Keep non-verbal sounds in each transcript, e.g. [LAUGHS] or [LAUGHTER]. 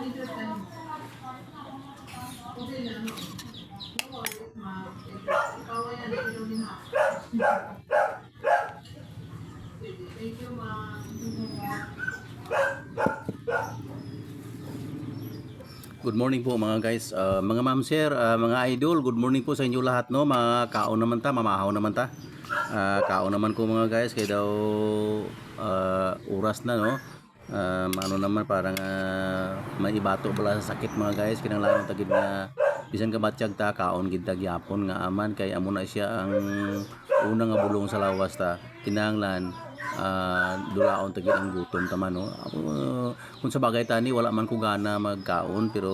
Good morning po mga guys. Ah, mga ma'am sir, ah, mga idol, good morning po sa inyo lahat no. Mga kaon naman ta, mamahaw naman ta. Ah, kaon naman ko mga guys kay daw ah, oras na no. Um, ano naman parang uh, may ibato bala sa sakit mga guys. Kinanglan tagid nga bisan ka batyag ta kaon gid ta gyapon nga aman. Kay amo na siya ang una nga bulong sa lawas ta. Kinanglan uh, dulaon tagid ang gutom tama no Ako, uh, kung sa bagay tani wala man ko gana magkaon pero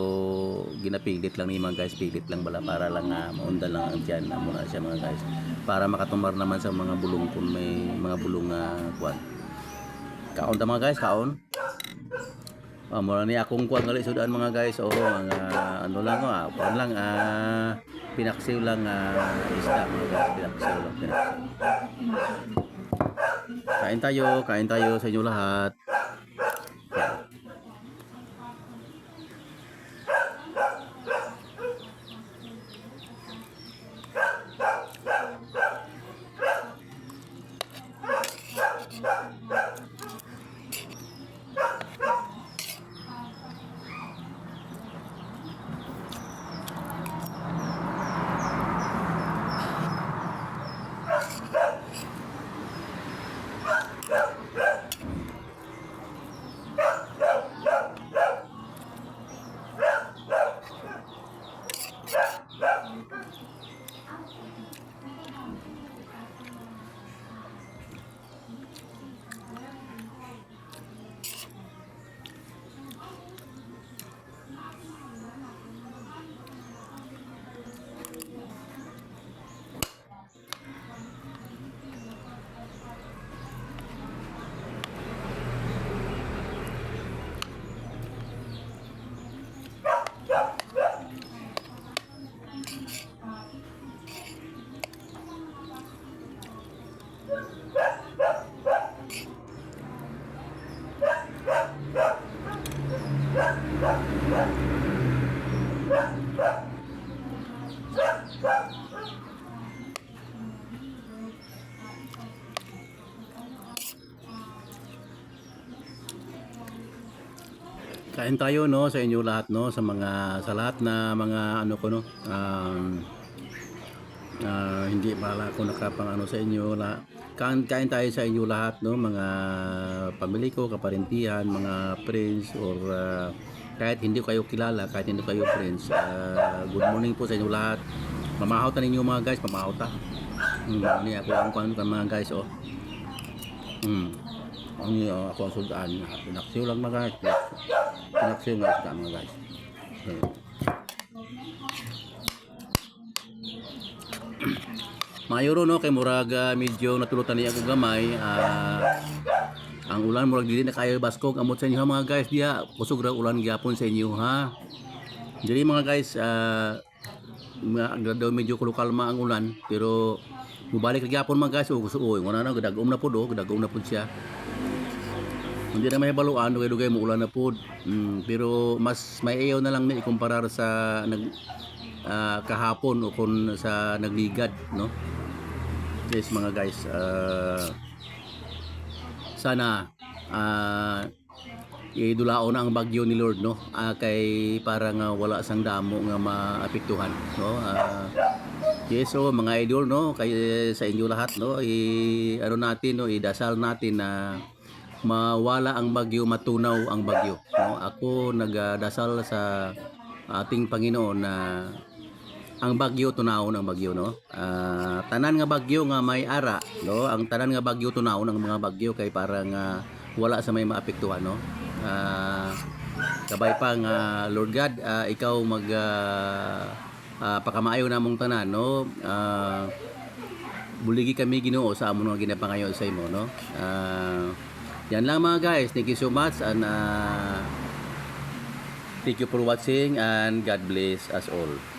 ginapilit lang ni mga guys. Pilit lang bala para lang uh, maundal lang ang tiyan. Amo na siya mga guys. Para makatumar naman sa mga bulong kung may mga bulong nga kuan kaon ta mga guys kaon Ah, mura ni akong kuan gali sudan mga guys. Oh, mga ano lang ah, kuan lang ah pinaksiw lang ah isda mga guys, pinaksiw lang pinaksiw. Kain tayo, kain tayo sa inyo lahat. No! [LAUGHS] Kain tayo no sa inyo lahat no sa mga sa lahat na mga ano ko no um, ah, hindi pala ako nakapang ano sa inyo la kain, kain tayo sa inyo lahat no mga pamilya ko kaparentihan mga friends or ah, kahit hindi kayo kilala kahit hindi kayo friends ah, good morning po sa inyo lahat mamahaw ta ninyo mga guys. Mamahaw ta. Hmm, ni ako ang kwan kan mga guys oh. Hmm. Ang uh, ako ang suldaan pinaksiw lang mga guys. Pinaksiw nga suldaan mga guys. Okay. Mayro no? Kay murag ah, medyo natulutan niya ako gamay. Ah, ang ulan murag dili na kayo baskog amot sa inyo ha, mga guys. Diya kusog ra ulan gyapon sa inyo ha. Jadi mga guys uh, daw medyo kulukalma ang ulan pero mubalik ra gyapon mga guys. O gusto oy wala na gadagom na pud oh gadagom na pud siya. Hindi na may baluan dugay-dugay mo ulan na pud mm, pero mas may ayaw na lang ni ikumparar sa nag ah, kahapon o kung sa nagligad no? Yes mga guys ah, sana ah idulaon na ang bagyo ni Lord no? Ah, kay para nga wala sang damo nga maapektuhan no? Ah, yes so mga idol no? Kay sa inyo lahat no? I ano natin no? Idasal natin na mawala ang bagyo matunaw ang bagyo no? Ako nagdasal sa ating Panginoon na ang bagyo tunawon ang bagyo no? Ah, tanan nga bagyo nga may ara no? Ang tanan nga bagyo tunawon ang mga bagyo kay para nga wala sa may maapektuhan no Ah, kabay pa nga Lord God ah, ikaw mag ah, ah, pakamaayo namong tanan no? Ah, buligi kami Ginoo sa amon nga ginapangayo sa imo no? Ah, yan lang mga guys. Thank you so much and ah, thank you for watching and God bless us all